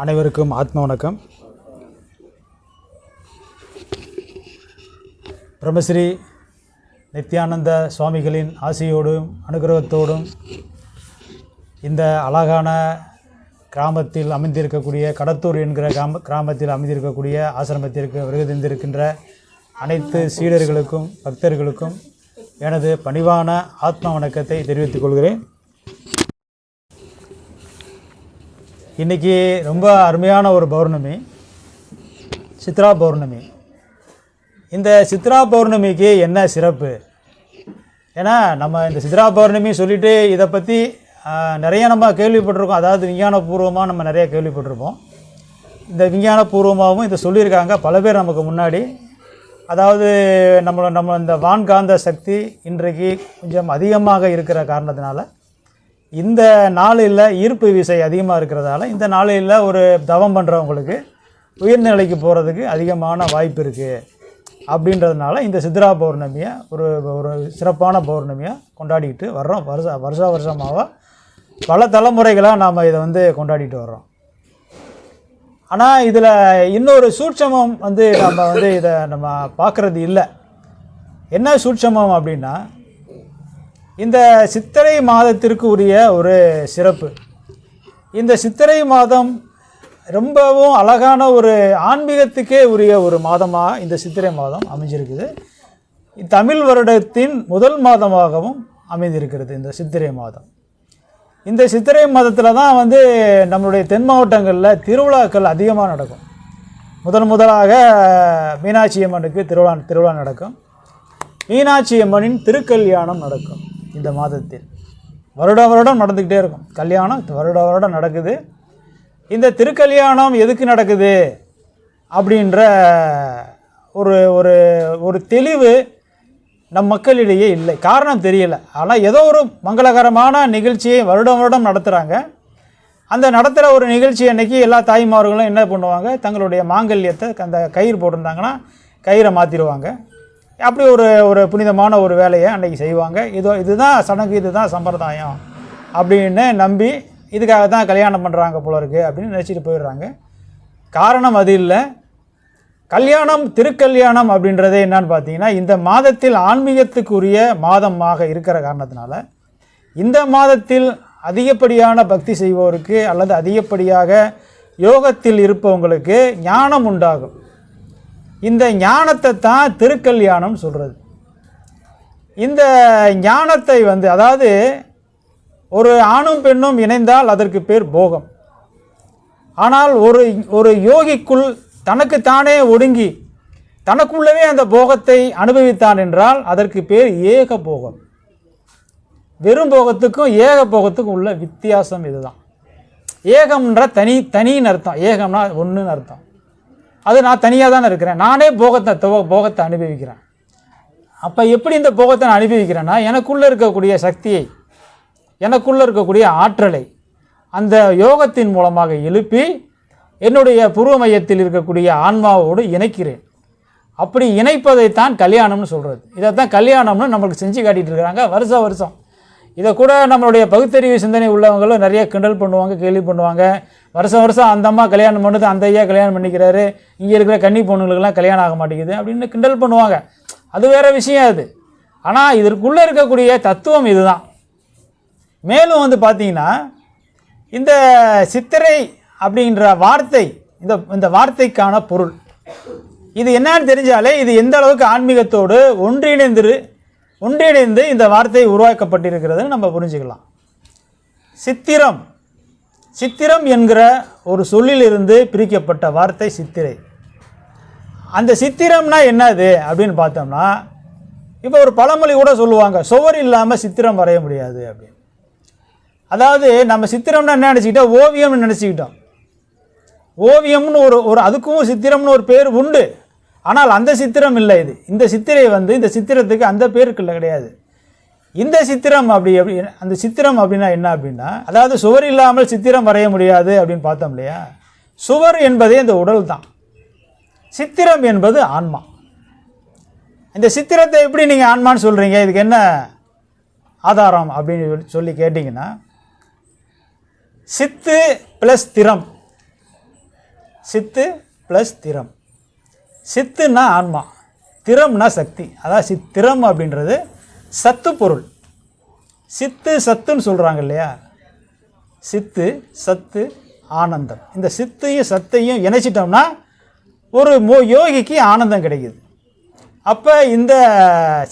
அனைவருக்கும் ஆத்ம வணக்கம். பிரம்மஸ்ரீ நித்யானந்த சுவாமிகளின் ஆசையோடும் அனுகிரகத்தோடும் இந்த அழகான கிராமத்தில் அமைந்திருக்கக்கூடிய கடத்தூர் என்கிற கிராம கிராமத்தில் அமைந்திருக்கக்கூடிய ஆசிரமத்திற்கு வருகை தந்திருக்கின்ற அனைத்து சீடர்களுக்கும் பக்தர்களுக்கும் எனது பணிவான ஆத்ம வணக்கத்தை தெரிவித்துக் கொள்கிறேன். இன்றைக்கி ரொம்ப அருமையான ஒரு பௌர்ணமி. சித்ரா பௌர்ணமி. இந்த சித்ரா பௌர்ணமிக்கு என்ன சிறப்பு? ஏன்னா நம்ம இந்த சித்ரா பௌர்ணமி சொல்லிட்டு இதை பற்றி நிறைய நம்ம கேள்விப்பட்டிருக்கோம். அதாவது விஞ்ஞானபூர்வமாக நம்ம நிறைய கேள்விப்பட்டிருப்போம். இந்த விஞ்ஞானபூர்வமாகவும் இதை சொல்லியிருக்காங்க. பல பேர் நமக்கு முன்னாடி. அதாவது நம்மளை நம்ம இந்த வான்காந்த சக்தி இன்றைக்கு கொஞ்சம் அதிகமாக இருக்கிற காரணத்தினால இந்த நாளில் ஈர்ப்பு விசை அதிகமாக இருக்கிறதால இந்த நாளில் ஒரு தவம் பண்ணுறவங்களுக்கு உயர்நிலைக்கு போகிறதுக்கு அதிகமான வாய்ப்பு இருக்குது அப்படின்றதுனால இந்த சித்ரா பௌர்ணமியை ஒரு ஒரு சிறப்பான பௌர்ணமியாக கொண்டாடிக்கிட்டு வர்றோம். வருஷ வருஷா வருஷமாக பல தலைமுறைகளாக நாம் இதை வந்து கொண்டாடிட்டு வர்றோம். ஆனால் இதில் இன்னொரு சூட்சமம் வந்து நம்ம வந்து இதை நம்ம பார்க்குறது இல்லை. என்ன சூட்சமம் அப்படின்னா இந்த சித்திரை மாதத்திற்கு உரிய ஒரு சிறப்பு. இந்த சித்திரை மாதம் ரொம்பவும் அழகான ஒரு ஆன்மீகத்துக்கே உரிய ஒரு மாதமாக இந்த சித்திரை மாதம் அமைஞ்சிருக்குது. தமிழ் வருடத்தின் முதல் மாதமாகவும் அமைந்திருக்கிறது இந்த சித்திரை மாதம். இந்த சித்திரை மாதத்தில் தான் வந்து நம்மளுடைய தென் மாவட்டங்களில் திருவிழாக்கள் அதிகமாக நடக்கும். முதன் முதலாக மீனாட்சி அம்மனுக்கு திருவிழா திருவிழா நடக்கும். மீனாட்சி அம்மனின் திருக்கல்யாணம் நடக்கும். இந்த மாதத்தில். வருட வருடம் நடந்துக்கிட்டே இருக்கும். கல்யாணம் வருட வருடம் நடக்குது. இந்த திருக்கல்யாணம் எதுக்கு நடக்குது? அப்படின்ற ஒரு ஒரு ஒரு தெளிவு நம் மக்களிடையே இல்லை. காரணம் தெரியல. ஆனால் ஏதோ ஒரு மங்களகரமான நிகழ்ச்சியை வருடம் வருடம் நடத்துகிறாங்க அந்த நடத்துகிற ஒரு நிகழ்ச்சி அன்னைக்கு எல்லா தாய்மார்களும் என்ன பண்ணுவாங்க? தங்களுடைய மாங்கல்யத்தை அந்த கயிறு போட்டிருந்தாங்கன்னா கயிறை மாற்றிடுவாங்க அப்படி ஒரு ஒரு புனிதமான ஒரு வேலையை அன்றைக்கி செய்வாங்க. இதோ இதுதான் சடங்கு இதுதான் சம்பிரதாயம் அப்படின்னு நம்பி இதுக்காக தான் கல்யாணம் பண்ணுறாங்க போல இருக்குது அப்படின்னு நினச்சிட்டு போயிடுறாங்க. காரணம் அது இல்லை. கல்யாணம் திருக்கல்யாணம் அப்படின்றதே என்னன்னு பார்த்தீங்கன்னா இந்த மாதத்தில் ஆன்மீகத்துக்குரிய மாதமாக இருக்கிற காரணத்தினால இந்த மாதத்தில் அதிகப்படியான பக்தி செய்வோருக்கு அல்லது அதிகப்படியாக யோகத்தில் இருப்பவங்களுக்கு ஞானம் உண்டாகும். இந்த ஞானத்தை தான் திருக்கல்யாணம் சொல்கிறது இந்த ஞானத்தை வந்து அதாவது ஒரு ஆணும் பெண்ணும் இணைந்தால் அதற்கு பேர் போகம். ஆனால் ஒரு ஒரு யோகிக்குள் தனக்குத்தானே ஒடுங்கி தனக்குள்ளவே அந்த போகத்தை அனுபவித்தான் என்றால் அதற்கு பேர் ஏக போகம். வெறும் போகத்துக்கும் ஏக போகத்துக்கும் உள்ள வித்தியாசம் இதுதான். ஏகம்ன்ற தனி தனின்னு அர்த்தம். ஏகம்னா ஒன்றுன்னு அர்த்தம். அது நான் தனியாக தானே இருக்கிறேன். நானே போகத்தை துவ- போகத்தை அனுபவிக்கிறேன். அப்போ எப்படி இந்த போகத்தை நான் அனுபவிக்கிறேன்னா எனக்குள்ளே இருக்கக்கூடிய சக்தியை எனக்குள்ளே இருக்கக்கூடிய ஆற்றலை அந்த யோகத்தின் மூலமாக எழுப்பி என்னுடைய புருவ மையத்தில் இருக்கக்கூடிய ஆன்மாவோடு இணைக்கிறேன். அப்படி இணைப்பதைத்தான் கல்யாணம்னு சொல்கிறது இதைத்தான் கல்யாணம்னு நம்மளுக்கு செஞ்சு காட்டிகிட்டு இருக்கிறாங்க வருஷம் வருஷம். இதை கூட நம்மளுடைய பகுத்தறிவு சிந்தனை உள்ளவங்களும் நிறைய கிண்டல் பண்ணுவாங்க கேள்வி பண்ணுவாங்க. வருஷம் வருஷம் அந்த அம்மா கல்யாணம் பண்ணுது அந்த ஐயா கல்யாணம் பண்ணிக்கிறாரு. இங்கே இருக்கிற கன்னி பொண்ணுங்களுக்கெல்லாம் கல்யாணம் ஆக மாட்டேங்குது அப்படின்னு கிண்டல் பண்ணுவாங்க. அது வேற விஷயம் அது. ஆனால் இதற்குள்ளே இருக்கக்கூடிய தத்துவம் இதுதான். மேலும் வந்து பார்த்தீங்கன்னா இந்த சித்திரை அப்படின்ற வார்த்தை இந்த இந்த வார்த்தைக்கான பொருள். இது என்னன்னு தெரிஞ்சாலே இது எந்த அளவுக்கு ஆன்மீகத்தோடு ஒன்றிணைந்து ஒன்றிணைந்து இந்த வார்த்தை உருவாக்கப்பட்டிருக்கிறதுன்னு நம்ம புரிஞ்சுக்கலாம். சித்திரம். சித்திரம் என்கிற ஒரு சொல்லிலிருந்து பிரிக்கப்பட்ட வார்த்தை சித்திரை. அந்த சித்திரம்னா என்னது அப்படின்னு பார்த்தோம்னா இப்போ ஒரு பழமொழி கூட சொல்லுவாங்க சுவர் இல்லாமல் சித்திரம் வரைய முடியாது அப்படின்னு. அதாவது நம்ம சித்திரம்னா என்ன நினச்சிக்கிட்டோம்? ஓவியம்னு நினச்சிக்கிட்டோம். ஓவியம்னு ஒரு ஒரு அதுக்கும் சித்திரம்னு ஒரு பேர் உண்டு. ஆனால் அந்த சித்திரம் இல்லை இது. இந்த சித்திரை வந்து இந்த சித்திரத்துக்கு அந்த பேருக்குள்ள கிடையாது. இந்த சித்திரம் அப்படி எப்படி அந்த சித்திரம் அப்படின்னா என்ன அப்படின்னா அதாவது சுவர் இல்லாமல் சித்திரம் வரைய முடியாது அப்படின்னு பார்த்தோம் இல்லையா? சுவர் என்பதே இந்த உடல் தான். சித்திரம் என்பது ஆன்மா. இந்த சித்திரத்தை எப்படி நீங்கள் ஆன்மான்னு சொல்கிறீங்க இதுக்கு என்ன ஆதாரம் அப்படின்னு சொல்லி- சொல்லி கேட்டிங்கன்னா சித்து ப்ளஸ் திறம். சித்து ப்ளஸ் திறம். சித்துன்னா ஆன்மா. திறம்னா சக்தி. அதாவது சித் திறம் அப்படின்றது சத்து பொருள். சித்து சத்துன்னு சொல்கிறாங்க இல்லையா? சித்து சத்து ஆனந்தம். இந்த சித்தையும் சத்தையும் இணைச்சிட்டோம்னா ஒரு மோ யோகிக்கு ஆனந்தம் கிடைக்குது. அப்போ இந்த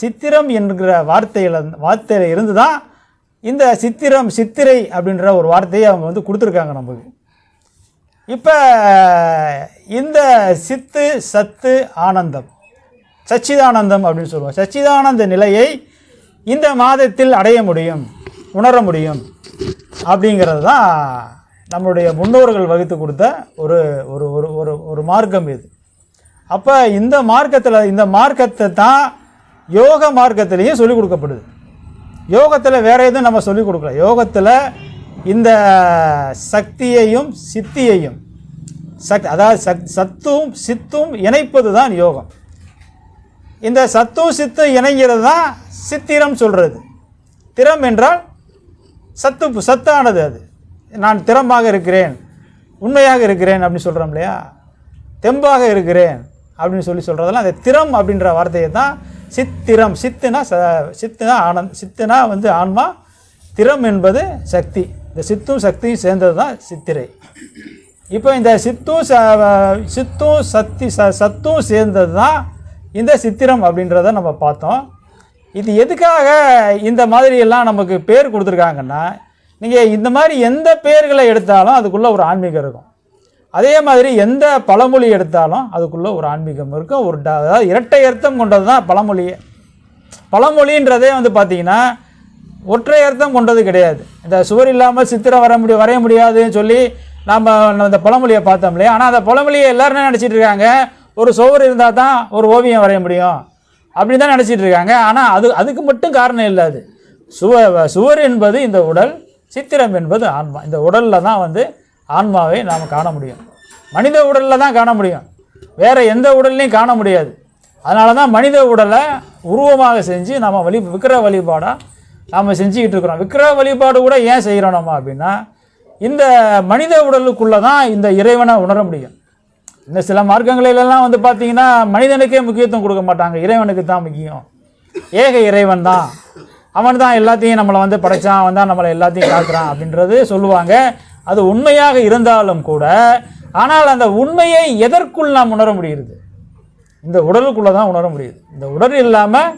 சித்திரம் என்கிற வார்த்தையில் வார்த்தையில் இருந்து தான் இந்த சித்திரம் சித்திரை அப்படின்ற ஒரு வார்த்தையை அவங்க வந்து கொடுத்துருக்காங்க நமக்கு. இப்போ இந்த சித்து சத்து ஆனந்தம் சச்சிதானந்தம் அப்படின்னு சொல்லுவோம். சச்சிதானந்த நிலையை இந்த மாதத்தில் அடைய முடியும் உணர முடியும் அப்படிங்கிறது தான் நம்மளுடைய முன்னோர்கள் வகுத்து கொடுத்த ஒரு ஒரு ஒரு ஒரு ஒரு மார்க்கம் இது. அப்போ இந்த மார்க்கத்தில் இந்த மார்க்கத்தை தான் யோக மார்க்கத்திலையும் சொல்லிக் கொடுக்கப்படுது. யோகத்தில் வேற எதுவும் நம்ம சொல்லிக் கொடுக்கல. யோகத்தில் இந்த சக்தியையும் சித்தியையும் சக் அதாவது சக் சத்தும் சித்தும் இணைப்பது தான் யோகம். இந்த சத்தும் சித்தும் இணைங்கிறது தான் சித்திரம் சொல்கிறது திறம் என்றால் சத்து சத்தானது அது. நான் திறமாக இருக்கிறேன் உண்மையாக இருக்கிறேன் அப்படின்னு சொல்கிறோம் இல்லையா? தெம்பாக இருக்கிறேன் அப்படின்னு சொல்லி சொல்கிறதெல்லாம் அந்த திறம் அப்படின்ற வார்த்தையை தான் சித்திரம். சித்துனா ச சித்துனா ஆனந்த் சித்துனா வந்து ஆன்மா. திறம் என்பது சக்தி. இந்த சித்தும் சக்தியும் சேர்ந்தது தான் சித்திரை. இப்போ இந்த சித்தும் ச சித்தும் சக்தி ச சத்தும் சேர்ந்தது தான் இந்த சித்திரம் அப்படின்றத நம்ம பார்த்தோம். இது எதுக்காக இந்த மாதிரியெல்லாம் நமக்கு பேர் கொடுத்துருக்காங்கன்னா நீங்கள் இந்த மாதிரி எந்த பேர்களை எடுத்தாலும் அதுக்குள்ளே ஒரு ஆன்மீகம் இருக்கும். அதே மாதிரி எந்த பழமொழி எடுத்தாலும் அதுக்குள்ளே ஒரு ஆன்மீகம் இருக்கும். ஒரு ட- அதாவது இரட்டை அர்த்தம் கொண்டது தான் பழமொழியே பழமொழின்றதே வந்து பார்த்திங்கன்னா ஒற்றை அர்த்தம் கொண்டது கிடையாது. இந்த சுவர் இல்லாமல் சித்திரம் வர முடியும் வரைய முடியாதுன்னு சொல்லி நாம் அந்த பழமொழியை பார்த்தோம் இல்லையா? ஆனால் அந்த பழமொழியை எல்லோரும் நினச்சிட்டு இருக்காங்க? ஒரு சுவர் இருந்தால் தான் ஒரு ஓவியம் வரைய முடியும் அப்படின்னு தான் நினச்சிட்டு இருக்காங்க. ஆனால் அது அதுக்கு மட்டும் காரணம் இல்லை அது. சுவ சுவர் என்பது இந்த உடல் சித்திரம் என்பது ஆன்மா. இந்த உடலில் தான் வந்து ஆன்மாவை நாம் காண முடியும். மனித உடலில் தான் காண முடியும். வேறு எந்த உடல்லையும் காண முடியாது. அதனால தான் மனித உடலை உருவமாக செஞ்சு நம்ம வழி விக்கிர வழிபாடாக நாம் செஞ்சுக்கிட்டு இருக்கிறோம். விக்கிர வழிபாடு கூட ஏன் செய்கிறோம் நம்ம அப்படின்னா இந்த மனித உடலுக்குள்ளே தான் இந்த இறைவனை உணர முடியும். இந்த சில மார்க்கங்களிலெல்லாம் வந்து பார்த்தீங்கன்னா மனிதனுக்கே முக்கியத்துவம் கொடுக்க மாட்டாங்க. இறைவனுக்கு தான் முக்கியம். ஏக இறைவன் தான். அவன் தான் எல்லாத்தையும் நம்மளை வந்து படைச்சான். அவன் தான் நம்மளை எல்லாத்தையும் காக்குறான் அப்படின்றது சொல்லுவாங்க. அது உண்மையாக இருந்தாலும் கூட ஆனால் அந்த உண்மையை எதற்குள் நாம் உணர முடியுது இந்த உடலுக்குள்ளே தான் உணர முடியுது. இந்த உடல் இல்லாமல்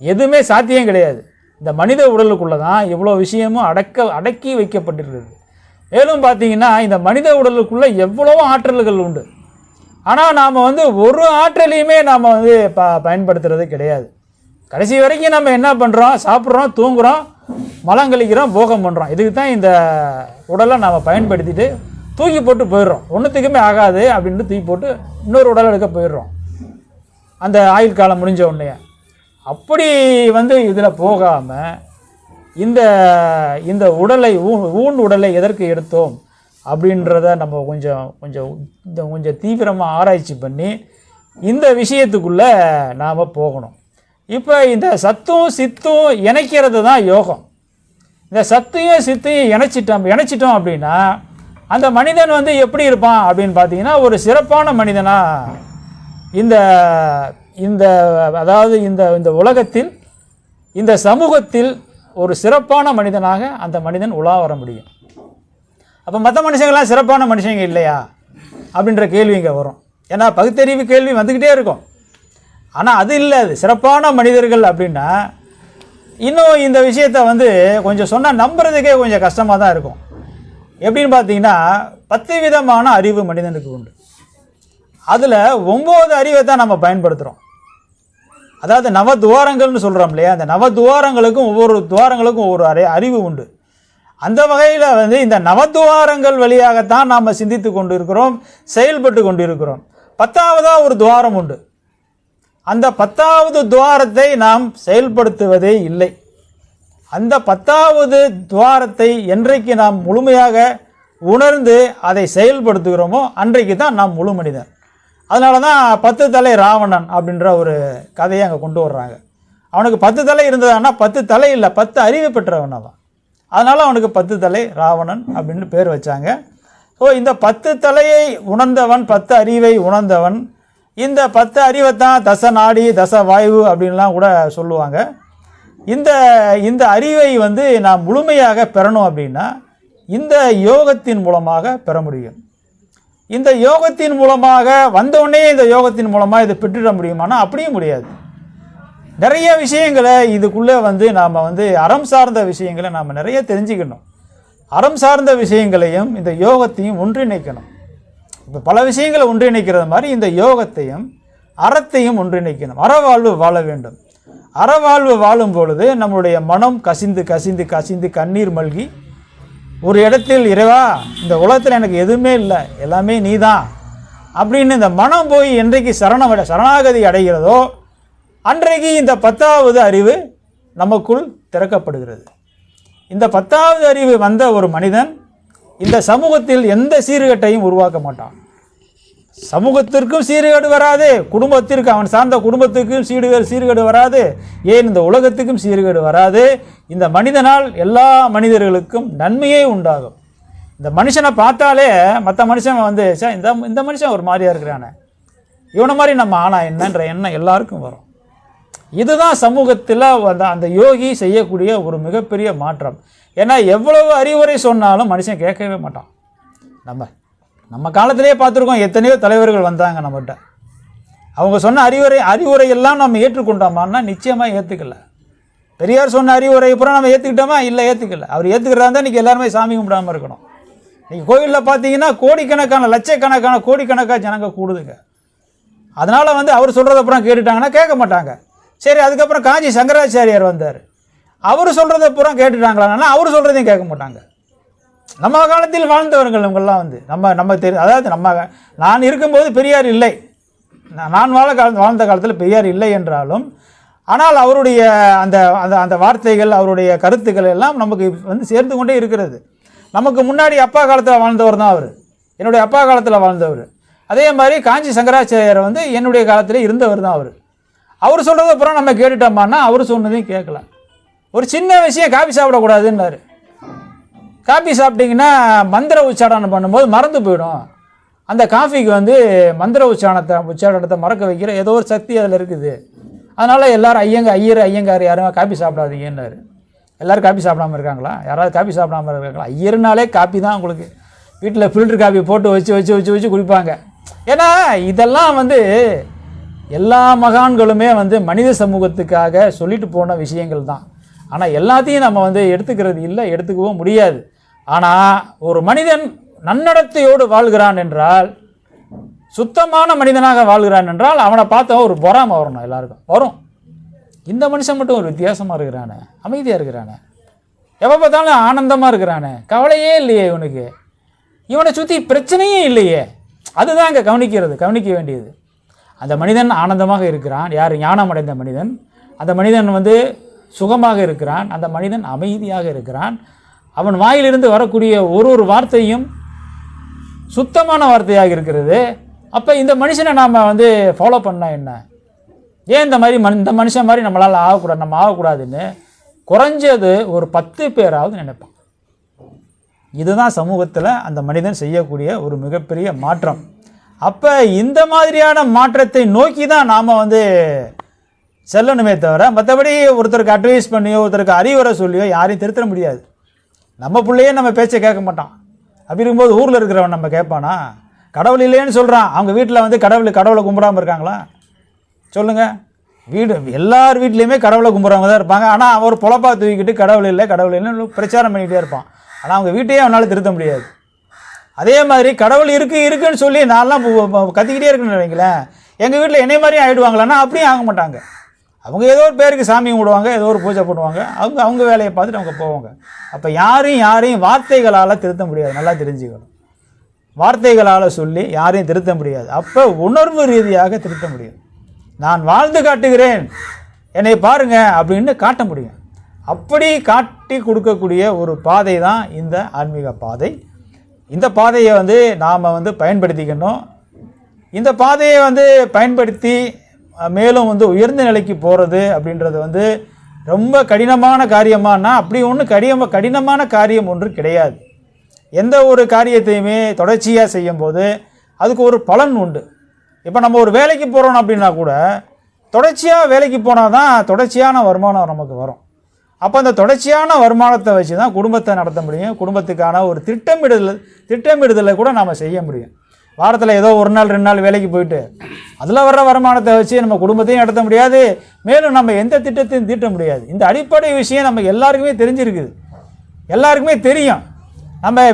எதுவுமே சாத்தியம் கிடையாது. இந்த மனித உடலுக்குள்ளே தான் இவ்வளோ விஷயமும் அடக்க அடக்கி வைக்கப்பட்டிருக்கிறது. மேலும் பார்த்தீங்கன்னா இந்த மனித உடலுக்குள்ளே எவ்வளவோ ஆற்றல்கள் உண்டு. ஆனால் நாம் வந்து ஒரு ஆற்றலையுமே நாம் வந்து ப பயன்படுத்துறது கிடையாது. கடைசி வரைக்கும் நம்ம என்ன பண்ணுறோம் சாப்பிட்றோம் தூங்குகிறோம் மலம் கழிக்கிறோம் போகம் பண்ணுறோம் இதுக்கு தான் இந்த உடலை நாம் பயன்படுத்திட்டு தூக்கி போட்டு போயிடுறோம். ஒன்றுத்துக்குமே ஆகாது அப்படின்ட்டு தூக்கி போட்டு இன்னொரு உடல் எடுக்க போயிடுறோம். அந்த ஆயுள் காலம் முடிஞ்ச உடனே. அப்படி வந்து இதில் போகாமல் இந்த இந்த உடலை ஊ ஊன் உடலை எதற்கு எடுத்தோம்? அப்படின்றத நம்ம கொஞ்சம் கொஞ்சம் இந்த கொஞ்சம் தீவிரமாக ஆராய்ச்சி பண்ணி இந்த விஷயத்துக்குள்ளே நாம் போகணும். இப்போ இந்த சத்தும் சித்தும் இணைக்கிறது தான் யோகம். இந்த சத்தையும் சித்தையும் இணைச்சிட்டோம் இணைச்சிட்டோம் அப்படின்னா அந்த மனிதன் வந்து எப்படி இருப்பான் அப்படின்னு பார்த்தீங்கன்னா ஒரு சிறப்பான மனிதனாக இந்த இந்த அதாவது இந்த இந்த உலகத்தில் இந்த சமூகத்தில் ஒரு சிறப்பான மனிதனாக அந்த மனிதன் உலா வர முடியும். அப்போ மற்ற மனுஷங்கள்லாம் சிறப்பான மனுஷங்க இல்லையா? அப்படின்ற கேள்வி இங்கே வரும். ஏன்னா பகுத்தறிவு கேள்வி வந்துக்கிட்டே இருக்கும். ஆனால் அது இல்லை. அது சிறப்பான மனிதர்கள் அப்படின்னா இன்னும் இந்த விஷயத்தை வந்து கொஞ்சம் சொன்னால் நம்புறதுக்கே கொஞ்சம் கஷ்டமாக தான் இருக்கும். எப்படின்னு பார்த்தீங்கன்னா பத்து விதமான அறிவு மனிதனுக்கு உண்டு. அதில் ஒம்பது அறிவை தான் நம்ம பயன்படுத்துகிறோம் அதாவது நவ துவாரங்கள்னு சொல்கிறோம் இல்லையா? அந்த நவ துவாரங்களுக்கும் ஒவ்வொரு துவாரங்களுக்கும் ஒவ்வொரு அறி அறிவு உண்டு. அந்த வகையில் வந்து இந்த நவத்துவாரங்கள் வழியாகத்தான் நாம் சிந்தித்து கொண்டு இருக்கிறோம் செயல்பட்டு கொண்டு இருக்கிறோம் பத்தாவதாக ஒரு துவாரம் உண்டு. அந்த பத்தாவது துவாரத்தை நாம் செயல்படுத்துவதே இல்லை. அந்த பத்தாவது துவாரத்தை என்றைக்கு நாம் முழுமையாக உணர்ந்து அதை செயல்படுத்துகிறோமோ அன்றைக்கு தான் நாம் முழு மனிதன் அதனால தான் பத்து தலை ராவணன் அப்படின்ற ஒரு கதையை அங்கே கொண்டு வர்றாங்க. அவனுக்கு பத்து தலை இருந்ததுன்னா பத்து தலை இல்லை பத்து அறிவு பெற்றவன் அவன். அதனால் அவனுக்கு பத்து தலை ராவணன் அப்படின்னு பேர் வச்சாங்க. ஓ இந்த பத்து தலையை உணர்ந்தவன் பத்து அறிவை உணர்ந்தவன் இந்த பத்து அறிவை தான் தச நாடி தச வாயு அப்படின்லாம் கூட சொல்லுவாங்க. இந்த இந்த அறிவை வந்து நான் முழுமையாக பெறணும் அப்படின்னா இந்த யோகத்தின் மூலமாக பெற முடியும். இந்த யோகத்தின் மூலமாக வந்தவுடனே இந்த யோகத்தின் மூலமாக இதை பெற்றுட முடியுமானா அப்படியும் முடியாது. நிறைய விஷயங்களை இதுக்குள்ளே வந்து நாம் வந்து அறம் சார்ந்த விஷயங்களை நாம் நிறைய தெரிஞ்சுக்கணும். அறம் சார்ந்த விஷயங்களையும் இந்த யோகத்தையும் ஒன்றிணைக்கணும். இப்போ பல விஷயங்களை ஒன்றிணைக்கிறது மாதிரி இந்த யோகத்தையும் அறத்தையும் ஒன்றிணைக்கணும். அறவாழ்வு வாழ வேண்டும். அறவாழ்வு வாழும் பொழுது நம்முடைய மனம் கசிந்து கசிந்து கசிந்து கண்ணீர் மல்கி ஒரு இடத்தில் இறைவா இந்த உலகத்தில் எனக்கு எதுவுமே இல்லை. எல்லாமே நீ தான் அப்படின்னு இந்த மனம் போய் என்றைக்கு சரணம் சரணாகதி அடைகிறதோ அன்றைக்கு இந்த பத்தாவது அறிவு நமக்குள் திறக்கப்படுகிறது. இந்த பத்தாவது அறிவு வந்த ஒரு மனிதன் இந்த சமூகத்தில் எந்த சீர்கேட்டையும் உருவாக்க மாட்டான். சமூகத்திற்கும் சீர்கேடு வராது குடும்பத்திற்கு அவன் சார்ந்த குடும்பத்துக்கும் சீடுகள் சீர்கேடு வராது. ஏன் இந்த உலகத்துக்கும் சீர்கேடு வராது? இந்த மனிதனால் எல்லா மனிதர்களுக்கும் நன்மையே உண்டாகும். இந்த மனுஷனை பார்த்தாலே மற்ற மனுஷன் வந்து இந்த இந்த மனுஷன் ஒரு மாதிரியாக இருக்கிறானே. இவனை மாதிரி நம்ம ஆனா என்னன்ற எண்ணம் எல்லாருக்கும் வரும். இதுதான் சமூகத்தில் அந்த அந்த யோகி செய்யக்கூடிய ஒரு மிகப்பெரிய மாற்றம். ஏன்னா எவ்வளவு அறிவுரை சொன்னாலும் மனுஷன் கேட்கவே மாட்டான். நம்ம நம்ம காலத்திலேயே பார்த்துருக்கோம் எத்தனையோ தலைவர்கள் வந்தாங்க நம்மகிட்ட. அவங்க சொன்ன அறிவுரை அறிவுரை எல்லாம் நம்ம ஏற்றுக்கொண்டோமான்னா நிச்சயமாக ஏற்றுக்கல பெரியார் சொன்ன அறிவுரை அப்புறம் நம்ம ஏற்றுக்கிட்டோமா இல்லை ஏற்றுக்கல அவர் ஏற்றுக்கிறதா இருந்தால் இன்றைக்கி எல்லாருமே சாமி கும்பிடாமல் இருக்கணும். இன்றைக்கி கோவிலில் பார்த்தீங்கன்னா கோடிக்கணக்கான லட்சக்கணக்கான கோடிக்கணக்காக ஜனங்க கூடுதுங்க. அதனால் வந்து அவர் சொல்கிறத அப்புறம் கேட்டுட்டாங்கன்னா கேட்க மாட்டாங்க. சரி அதுக்கப்புறம் காஞ்சி சங்கராச்சாரியார் வந்தார். அவர் சொல்கிறத பூரா கேட்டுட்டாங்களான்னா அவர் சொல்கிறதையும் கேட்க மாட்டாங்க. நம்ம காலத்தில் வாழ்ந்தவர்கள் இவங்கெல்லாம் வந்து நம்ம நம்ம தெரி அதாவது நம்ம நான் இருக்கும்போது பெரியார் இல்லை. நான் நான் வாழ கால வாழ்ந்த காலத்தில் பெரியார் இல்லை என்றாலும் ஆனால் அவருடைய அந்த அந்த அந்த வார்த்தைகள் அவருடைய கருத்துக்கள் எல்லாம் நமக்கு வந்து சேர்ந்து கொண்டே இருக்கிறது. நமக்கு முன்னாடி அப்பா காலத்தில் வாழ்ந்தவர் தான் அவர். என்னுடைய அப்பா காலத்தில் வாழ்ந்தவர். அதே மாதிரி காஞ்சி சங்கராச்சாரியார் வந்து என்னுடைய காலத்தில் இருந்தவர் தான் அவர். அவர் சொல்கிறது அப்புறம் நம்ம கேட்டுட்டோமான்னா அவர் சொன்னதையும் கேட்கல ஒரு சின்ன விஷயம் காபி சாப்பிடக்கூடாதுன்னாரு காபி சாப்பிட்டிங்கன்னா மந்திர உச்சாரணம் பண்ணும்போது மறந்து போயிடும். அந்த காஃபிக்கு வந்து மந்திர உச்சாரணத்தை உச்சாரணத்தை மறக்க வைக்கிற ஏதோ ஒரு சக்தி அதில் இருக்குது. அதனால் எல்லாரும் ஐயங்க ஐயர் ஐயங்கார் யாரும் காப்பி சாப்பிடாதீங்கன்னாரு எல்லாரும் காப்பி சாப்பிடாம இருக்காங்களா? யாராவது காப்பி சாப்பிடாம இருக்காங்களா? ஐயர்னாலே காப்பி தான் உங்களுக்கு வீட்டில் ஃபில்டர் காப்பி போட்டு வச்சு வச்சு வச்சு வச்சு குடிப்பாங்க. ஏன்னா இதெல்லாம் வந்து எல்லா மகான்களுமே வந்து மனித சமூகத்துக்காக சொல்லிட்டு போன விஷயங்கள் தான். ஆனால் எல்லாத்தையும் நம்ம வந்து எடுத்துக்கிறது இல்லை எடுத்துக்கவும் முடியாது. ஆனால் ஒரு மனிதன் நன்னடத்தையோடு வாழ்கிறான் என்றால் சுத்தமான மனிதனாக வாழ்கிறான் என்றால் அவனை பார்த்தா ஒரு பொறாமை வரணும் எல்லாருக்கும். வரும். இந்த மனுஷன் மட்டும் ஒரு வித்தியாசமாக இருக்கிறானே அமைதியாக இருக்கிறானே எப்போ பார்த்தாலும் ஆனந்தமாக இருக்கிறானே கவலையே இல்லையே இவனுக்கு. இவனை சுற்றி பிரச்சனையே இல்லையே. அதுதான் அங்கே கவனிக்கிறது கவனிக்க வேண்டியது. அந்த மனிதன் ஆனந்தமாக இருக்கிறான். யார்? ஞானம் அடைந்த மனிதன். அந்த மனிதன் வந்து சுகமாக இருக்கிறான். அந்த மனிதன் அமைதியாக இருக்கிறான். அவன் வாயிலிருந்து வரக்கூடிய ஒரு ஒரு வார்த்தையும் சுத்தமான வார்த்தையாக இருக்கிறது. அப்போ இந்த மனுஷனை நாம் வந்து ஃபாலோ பண்ணால் என்ன? ஏன் இந்த மாதிரி மன் இந்த மனுஷன் மாதிரி நம்மளால் ஆகக்கூடாது நம்ம ஆகக்கூடாதுன்னு குறைஞ்சது ஒரு பத்து பேராவது நினைப்பான். இதுதான் சமூகத்தில் அந்த மனிதன் செய்யக்கூடிய ஒரு மிகப்பெரிய மாற்றம். அப்போ இந்த மாதிரியான மாற்றத்தை நோக்கி தான் நாம் வந்து செல்லணுமே தவிர மற்றபடி ஒருத்தருக்கு அட்வைஸ் பண்ணியோ ஒருத்தருக்கு அறிவுரை சொல்லியோ யாரையும் திருத்த முடியாது. நம்ம பிள்ளையே நம்ம பேச்சை கேட்க மாட்டான். அப்படி இருக்கும்போது ஊரில் இருக்கிறவன் நம்ம கேட்பானா? கடவுள் இல்லைன்னு சொல்கிறான் அவங்க வீட்டில் வந்து கடவுள் கடவுளை கும்பிடாமல் இருக்காங்களா? சொல்லுங்கள் வீடு எல்லார் வீட்லேயுமே கடவுளை கும்பிட்றவங்க தான் இருப்பாங்க. ஆனால் அவர் பொழப்பா தூக்கிட்டு கடவுள் இல்லை கடவுள் இல்லைன்னு பிரச்சாரம் பண்ணிக்கிட்டே இருப்பான். ஆனால் அவங்க வீட்டையே அவனால் திருத்த முடியாது. அதே மாதிரி கடவுள் இருக்குது இருக்குன்னு சொல்லி நான்லாம் கத்திக்கிட்டே இருக்குன்னு வைங்களேன். எங்கள் வீட்டில் என்னை மாதிரியும் ஆகிடுவாங்களான்னா அப்படியும் ஆக மாட்டாங்க. அவங்க ஏதோ ஒரு பேருக்கு சாமி கும்பிடுவாங்க ஏதோ ஒரு பூஜை பண்ணுவாங்க. அவங்க அவங்க வேலையை பார்த்துட்டு அவங்க போவாங்க. அப்போ யாரையும் யாரையும் வார்த்தைகளால் திருத்த முடியாது. நல்லா தெரிஞ்சுக்கணும். வார்த்தைகளால் சொல்லி யாரையும் திருத்த முடியாது. அப்போ உணர்வு ரீதியாக திருத்த முடியும். நான் வாழ்ந்து காட்டுகிறேன். என்னை பாருங்க அப்படின்னு காட்ட முடியும். அப்படி காட்டி கொடுக்கக்கூடிய ஒரு பாதை தான் இந்த ஆன்மீக பாதை. இந்த பாதையை வந்து நாம் வந்து பயன்படுத்திக்கணும். இந்த பாதையை வந்து பயன்படுத்தி மேலும் வந்து உயர்ந்த நிலைக்கு போகிறது அப்படின்றது வந்து ரொம்ப கடினமான காரியமானா அப்படி ஒன்றும் கடின கடினமான காரியம் ஒன்று கிடையாது. எந்த ஒரு காரியத்தையுமே தொடர்ச்சியாக செய்யும்போது அதுக்கு ஒரு பலன் உண்டு. இப்போ நம்ம ஒரு வேலைக்கு போகிறோம் அப்படின்னா கூட தொடர்ச்சியாக வேலைக்கு போனால் தான் தொடர்ச்சியான வருமானம் நமக்கு வரும். அப்போ அந்த தொடர்ச்சியான வருமானத்தை வச்சு தான் குடும்பத்தை நடத்த முடியும். குடும்பத்துக்கான ஒரு திட்டமிடுதல் திட்டமிடுதலை கூட நாம் செய்ய முடியும். வாரத்தில் ஏதோ ஒரு நாள் ரெண்டு நாள் வேலைக்கு போயிட்டு அதில் வர்ற வருமானத்தை வச்சு நம்ம குடும்பத்தையும் நடத்த முடியாது. மேலும் நம்ம எந்த திட்டத்தையும் தீட்ட முடியாது. இந்த அடிப்படை விஷயம் நம்ம எல்லாருக்குமே தெரிஞ்சிருக்குது. எல்லாருக்குமே தெரியும். நம்ம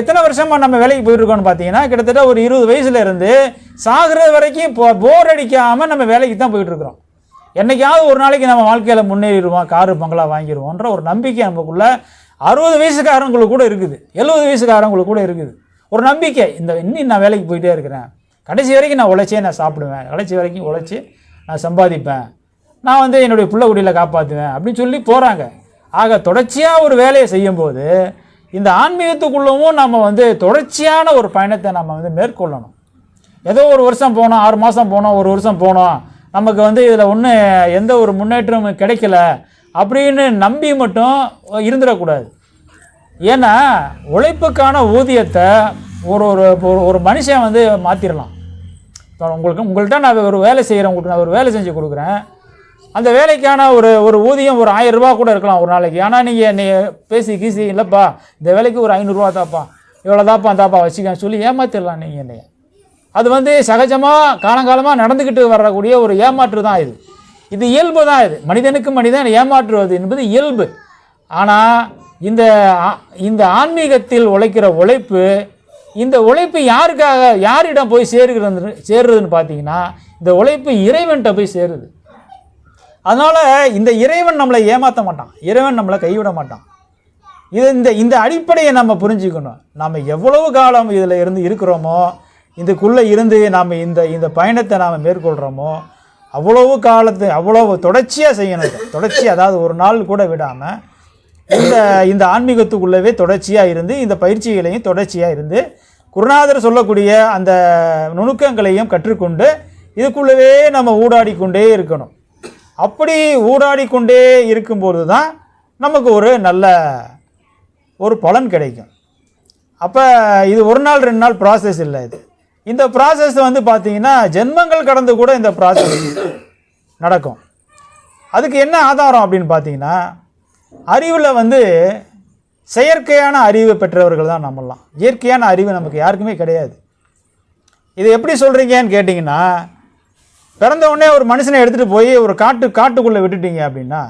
எத்தனை வருஷமாக நம்ம வேலைக்கு போயிட்டுருக்கோம்னு பார்த்தீங்கன்னா கிட்டத்தட்ட ஒரு இருபது வயசுலேருந்து இருந்து வரைக்கும் போ போர் அடிக்காமல் நம்ம வேலைக்கு தான் போயிட்டுருக்குறோம். என்னைக்காவது ஒரு நாளைக்கு நம்ம வாழ்க்கையில் முன்னேறிடுவோம்? காரு பங்களா வாங்கிடுவோன்ற ஒரு நம்பிக்கை நமக்குள்ள அறுபது வயசுக்காரங்களுக்கு கூட இருக்குது. எழுபது வயசுக்காரங்களுக்கு கூட இருக்குது. ஒரு நம்பிக்கை இந்த இன்னும் நான் வேலைக்கு போயிட்டே இருக்கிறேன். கடைசி வரைக்கும் நான் உழைச்சே நான் சாப்பிடுவேன். கடைசி வரைக்கும் உழைச்சி நான் சம்பாதிப்பேன். நான் வந்து என்னுடைய பிள்ளை குடியில் காப்பாற்றுவேன் அப்படின்னு சொல்லி போகிறாங்க ஆக தொடர்ச்சியாக ஒரு வேலையை செய்யும்போது இந்த ஆன்மீகத்துக்குள்ளவும் நம்ம வந்து தொடர்ச்சியான ஒரு பயணத்தை நம்ம வந்து மேற்கொள்ளணும். ஏதோ ஒரு வருஷம் போனோம் ஆறு மாதம் போனோம் ஒரு வருஷம் போனோம். நமக்கு வந்து இதில் ஒன்றும் எந்த ஒரு முன்னேற்றமும் கிடைக்கல அப்படின்னு நம்பி மட்டும் இருந்துடக்கூடாது. ஏன்னா உழைப்புக்கான ஊதியத்தை ஒரு ஒரு ஒரு- ஒரு மனுஷன் வந்து மாற்றிடலாம் இப்போ உங்களுக்கு உங்கள்கிட்ட நான் ஒரு வேலை செய்கிறேன் உங்களுக்கு நான் ஒரு வேலை செஞ்சு கொடுக்குறேன். அந்த வேலைக்கான ஒரு ஒரு ஊதியம் ஒரு ஆயிரம் ரூபா கூட இருக்கலாம் ஒரு நாளைக்கு. ஆனால் நீங்கள் நீ பேசி கீசி இல்லைப்பா இந்த வேலைக்கு ஒரு ஐநூறுரூவா தாப்பா இவ்வளோ தாப்பா தாப்பா வச்சுக்கன்னு சொல்லி ஏமாத்திடலாம் நீங்கள் என்னைய. அது வந்து சகஜமாக காலங்காலமாக நடந்துக்கிட்டு வரக்கூடிய ஒரு ஏமாற்று தான் இது. இது இயல்பு தான் இது. மனிதனுக்கு மனிதன் ஏமாற்றுவது என்பது இயல்பு. ஆனால் இந்த ஆ- இந்த ஆன்மீகத்தில் உழைக்கிற உழைப்பு இந்த உழைப்பு யாருக்காக யாரிடம் போய் சேருகிறது சேருறதுன்னு பார்த்தீங்கன்னா இந்த உழைப்பு இறைவன்கிட்ட போய் சேருது. அதனால் இந்த இறைவன் நம்மளை ஏமாற்ற மாட்டான். இறைவன் நம்மளை கைவிட மாட்டான். இது இந்த இந்த அடிப்படையை நம்ம புரிஞ்சுக்கணும். நம்ம எவ்வளவு காலம் இதில் இருந்து இருக்கிறோமோ இதுக்குள்ளே இருந்து நாம் இந்த இந்த பயணத்தை நாம் மேற்கொள்கிறோமோ அவ்வளவு காலத்து அவ்வளவு தொடர்ச்சியாக செய்யணும் தொடர்ச்சி அதாவது ஒரு நாள் கூட விடாமல் இந்த இந்த ஆன்மீகத்துக்குள்ளவே தொடர்ச்சியாக இருந்து இந்த பயிற்சிகளையும் தொடர்ச்சியாக இருந்து குருநாதர் சொல்லக்கூடிய அந்த நுணுக்கங்களையும் கற்றுக்கொண்டு இதுக்குள்ளவே நம்ம ஊடாடி கொண்டே இருக்கணும். அப்படி ஊடாடி கொண்டே இருக்கும்போது தான் நமக்கு ஒரு நல்ல ஒரு பலன் கிடைக்கும். அப்போ இது ஒரு நாள் ரெண்டு நாள் ப்ராசஸ் இல்லை இது. இந்த ப்ராசஸ் வந்து பார்த்தீங்கன்னா ஜென்மங்கள் கடந்து கூட இந்த ப்ராசஸ் நடக்கும். அதுக்கு என்ன ஆதாரம் அப்படின்னு பார்த்தீங்கன்னா அறிவில் வந்து செயற்கையான அறிவு பெற்றவர்கள் தான் நம்மலாம் இயற்கையான அறிவு நமக்கு யாருக்குமே கிடையாது. இது எப்படி சொல்கிறீங்கன்னு கேட்டிங்கன்னா பிறந்த உடனே ஒரு மனுஷனை எடுத்துகிட்டு போய் ஒரு காட்டு காட்டுக்குள்ளே விட்டுட்டீங்க அப்படின்னா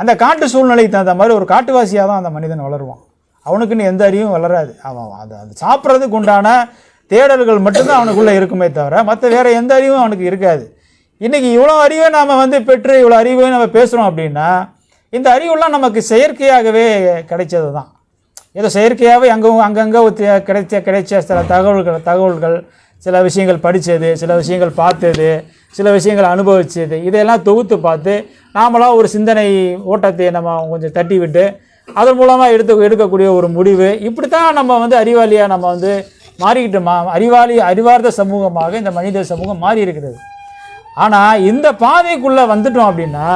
அந்த காட்டு சூழ்நிலைக்கு தகுந்த மாதிரி ஒரு காட்டுவாசியாக தான் அந்த மனிதன் வளருவான். அவனுக்குன்னு எந்த அறிவும் வளராது. அவன் அது அது சாப்பிட்றதுக்கு உண்டான தேடல்கள் மட்டும்தான் அவனுக்குள்ளே இருக்குமே தவிர மற்ற வேறு எந்த அறிவும் அவனுக்கு இருக்காது. இன்றைக்கி இவ்வளோ அறிவை நாம் வந்து பெற்று இவ்வளோ அறிவை நம்ம பேசுகிறோம் அப்படின்னா இந்த அறிவுலாம் நமக்கு செயற்கையாகவே கிடைச்சது தான் ஏதோ செயற்கையாகவே அங்கே அங்கங்கே கிடைச்ச கிடைச்ச சில தகவல்கள் தகவல்கள் சில விஷயங்கள் படித்தது சில விஷயங்கள் பார்த்தது சில விஷயங்கள் அனுபவிச்சது இதையெல்லாம் தொகுத்து பார்த்து நாமளாக ஒரு சிந்தனை ஓட்டத்தை நம்ம கொஞ்சம் தட்டி விட்டு அதன் மூலமாக எடுத்து எடுக்கக்கூடிய ஒரு முடிவு. இப்படி தான் நம்ம வந்து அறிவாளியாக நம்ம வந்து மாறிக்கிட்டு மா அறிவாளி அறிவார்ந்த சமூகமாக இந்த மனித சமூகம் மாறி இருக்கிறது. ஆனால் இந்த பாதைக்குள்ளே வந்துட்டோம் அப்படின்னா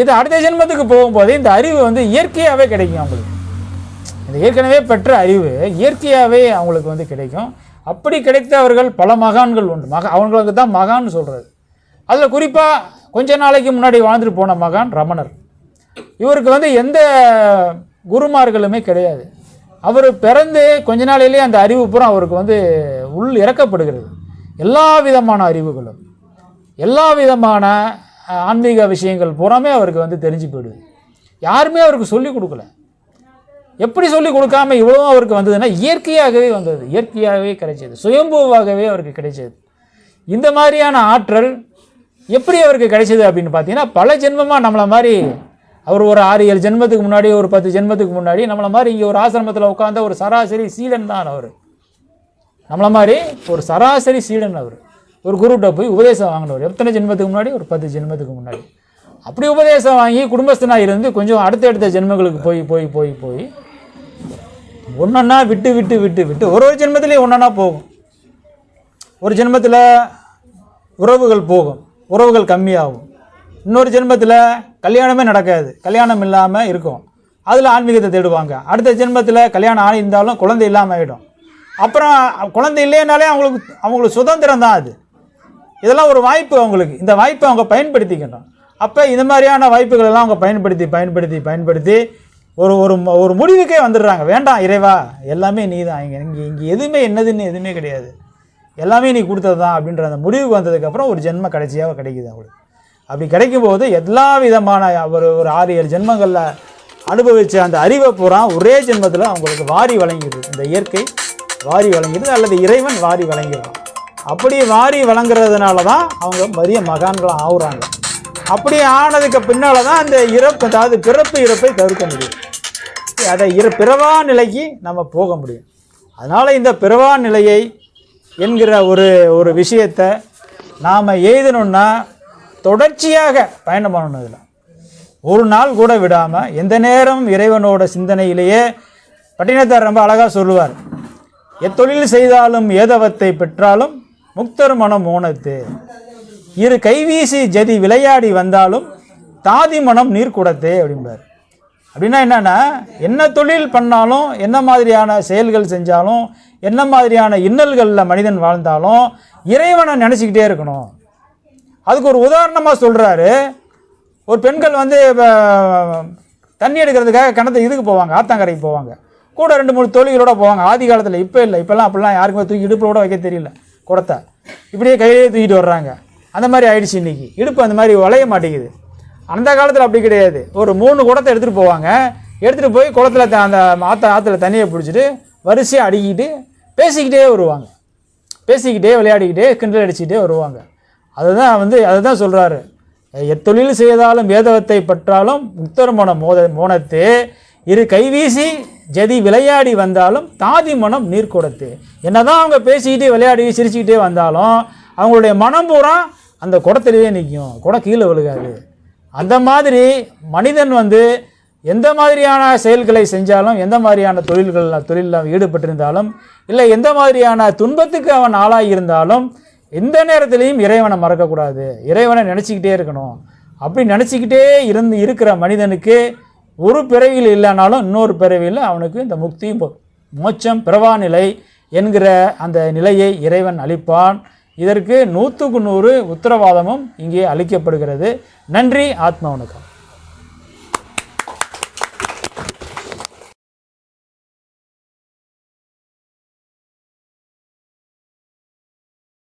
இது அடுத்த ஜென்மத்துக்கு போகும்போது இந்த அறிவு வந்து இயற்கையாகவே கிடைக்கும் அவங்களுக்கு. இந்த ஏற்கனவே பெற்ற அறிவு இயற்கையாகவே அவங்களுக்கு வந்து கிடைக்கும். அப்படி கிடைத்தவர்கள் பல மகான்கள் உண்டு. மக அவங்களுக்கு தான் மகான்னு சொல்கிறது அதில் குறிப்பாக கொஞ்ச நாளைக்கு முன்னாடி வாழ்ந்துட்டு போன மகான் ரமணர். இவருக்கு வந்து எந்த குருமார்களுமே கிடையாது. அவர் பிறந்து கொஞ்ச நாளிலேயே அந்த அறிவு பூரா அவருக்கு வந்து உள் இறக்கப்படுகிறது. எல்லா விதமான அறிவுகளும் எல்லா விதமான ஆன்மீக விஷயங்கள் பூராமே அவருக்கு வந்து தெரிஞ்சு போயிடுது. யாருமே அவருக்கு சொல்லிக் கொடுக்கல. எப்படி சொல்லி கொடுக்காம இவ்வளோ அவருக்கு வந்ததுன்னா இயற்கையாகவே வந்தது. இயற்கையாகவே கிடைச்சது. சுயம்புவாகவே அவருக்கு கிடைச்சது. இந்த மாதிரியான ஆற்றல் எப்படி அவருக்கு கிடைச்சது அப்படின்னு பார்த்தீங்கன்னா பல ஜென்மமாக நம்மளை மாதிரி அவர் ஒரு ஆறு ஏழு ஜென்மத்துக்கு முன்னாடி ஒரு பத்து ஜென்மத்துக்கு முன்னாடி நம்மளை மாதிரி இங்கே ஒரு ஆசிரமத்தில் உட்காந்த ஒரு சராசரி சீடன் தான் அவர். நம்மளை மாதிரி ஒரு சராசரி சீடன் அவர். ஒரு குருகிட்ட போய் உபதேசம் வாங்கினவர். எத்தனை ஜென்மத்துக்கு முன்னாடி? ஒரு பத்து ஜென்மத்துக்கு முன்னாடி. அப்படி உபதேசம் வாங்கி குடும்பஸ்தனாக இருந்து கொஞ்சம் அடுத்தடுத்த ஜென்மங்களுக்கு போய் போய் போய் போய் ஒன்றொன்னா விட்டு விட்டு விட்டு விட்டு ஒரு ஒரு ஜென்மத்திலேயே ஒன்றா போகும். ஒரு ஜென்மத்தில் உறவுகள் போகும். உறவுகள் கம்மியாகும். இன்னொரு ஜென்மத்தில் கல்யாணமே நடக்காது. கல்யாணம் இல்லாமல் இருக்கும். அதில் ஆன்மீகத்தை தேடுவாங்க. அடுத்த ஜென்மத்தில் கல்யாணம் ஆகியிருந்தாலும் குழந்தை இல்லாமல் ஆகிடும் அப்புறம் குழந்தை இல்லைனாலே அவங்களுக்கு அவங்களுக்கு சுதந்திரம் தான் அது. இதெல்லாம் ஒரு வாய்ப்பு அவங்களுக்கு. இந்த வாய்ப்பை அவங்க பயன்படுத்திக்கணும். அப்போ இந்த மாதிரியான வாய்ப்புகள் எல்லாம் அவங்க பயன்படுத்தி பயன்படுத்தி பயன்படுத்தி ஒரு ஒரு ஒரு முடிவுக்கே வந்துடுறாங்க. வேண்டாம் இறைவா எல்லாமே நீ தான் இங்கே இங்கே இங்கே எதுவுமே என்னதுன்னு எதுவுமே கிடையாது. எல்லாமே நீ கொடுத்தது தான் அப்படின்ற அந்த முடிவுக்கு வந்ததுக்கப்புறம் ஒரு ஜென்ம கடைசியாக கிடைக்குது அவங்களுக்கு. அப்படி கிடைக்கும்போது எல்லா விதமான ஒரு ஒரு ஆறு ஏழு ஜென்மங்களில் அனுபவித்த அந்த அறிவை பூரா ஒரே ஜென்மத்தில் அவங்களுக்கு வாரி வழங்கிடுது. இந்த இயற்கை வாரி வழங்கிடுது அல்லது இறைவன் வாரி வழங்கிடுறான். அப்படி வாரி வழங்குறதுனால தான் அவங்க மரிய மகான்களாக ஆகுறாங்க. அப்படி ஆனதுக்கு பின்னால் தான் அந்த இறப்பு அதாவது பிறப்பு இறப்பை தவிர்க்க முடியும். அதை இரு பிறவா நிலைக்கு நம்ம போக முடியும். அதனால் இந்த பிறவா நிலையை என்கிற ஒரு ஒரு விஷயத்தை நாம் எழுதணுன்னா தொடர்ச்சியாக பயணம் பண்ணணும் இதில் ஒரு நாள் கூட விடாமல் எந்த நேரம் இறைவனோட சிந்தனையிலேயே பட்டினத்தார் ரொம்ப அழகாக சொல்லுவார். எத்தொழில் செய்தாலும் ஏதவத்தை பெற்றாலும் முக்தர் மனம் மோனத்து இரு கைவீசி ஜதி விளையாடி வந்தாலும் தாதி மனம் நீர் கூடத்தே அப்படிம்பார். அப்படின்னா என்னென்னா என்ன தொழில் பண்ணாலும் என்ன மாதிரியான செயல்கள் செஞ்சாலும் என்ன மாதிரியான இன்னல்களில் மனிதன் வாழ்ந்தாலும் இறைவனை நினச்சிக்கிட்டே இருக்கணும். அதுக்கு ஒரு உதாரணமாக சொல்கிறாரு ஒரு பெண்கள் வந்து இப்போ தண்ணி எடுக்கிறதுக்காக கிணத்து இதுக்கு போவாங்க ஆத்தாங்கரைக்கு போவாங்க. கூட ரெண்டு மூணு தொழில்களோட போவாங்க. ஆதி காலத்தில் இப்போ இல்லை இப்போல்லாம் அப்படிலாம் யாருக்குமே தூக்கி இடுப்பில் கூட வைக்க தெரியல குடத்தை. இப்படியே கையிலே தூக்கிட்டு வர்றாங்க. அந்த மாதிரி ஆயிடுச்சு இன்னைக்கு. இடுப்பு அந்த மாதிரி வளைய மாட்டேங்குது. அந்த காலத்தில் அப்படி கிடையாது. ஒரு மூணு குடத்தை எடுத்துகிட்டு போவாங்க. எடுத்துகிட்டு போய் குளத்துல த- அந்த ஆற்ற ஆற்றுல தண்ணியை பிடிச்சிட்டு வரிசையாக அடிக்கிட்டு பேசிக்கிட்டே வருவாங்க. பேசிக்கிட்டே விளையாடிக்கிட்டே கிண்டல் அடிச்சுக்கிட்டே வருவாங்க. அதுதான் வந்து அதுதான் சொல்கிறாரு எத்தொழில் செய்தாலும் வேதவத்தை பற்றாலும் மனம் மோத மோனத்து இரு கைவீசி ஜதி விளையாடி வந்தாலும் தாதி மனம் நீர் கொடுத்து. என்னதான் அவங்க பேசிக்கிட்டே விளையாடி சிரிச்சுக்கிட்டே வந்தாலும் அவங்களுடைய மனம் பூரா அந்த குடத்திலேயே நிற்கும். குடம் கீழே விழுகாது. அந்த மாதிரி மனிதன் வந்து எந்த மாதிரியான செயல்களை செஞ்சாலும் எந்த மாதிரியான தொழில்கள் தொழிலில் ஈடுபட்டிருந்தாலும் இல்லை எந்த மாதிரியான துன்பத்துக்கு அவன் ஆளாகி இருந்தாலும் எந்த நேரத்திலையும் இறைவனை மறக்கக்கூடாது. இறைவனை நினச்சிக்கிட்டே இருக்கணும். அப்படி நினச்சிக்கிட்டே இருந்து இருக்கிற மனிதனுக்கு ஒரு பிறவியில் இல்லைனாலும் இன்னொரு பிறவியில் அவனுக்கு இந்த முக்தி மோட்சம் பிறவா நிலை என்கிற அந்த நிலையை இறைவன் அளிப்பான். இதற்கு நூற்றுக்கு நூறு உத்தரவாதமும் இங்கே அளிக்கப்படுகிறது. நன்றி ஆத்மா வணக்கம்.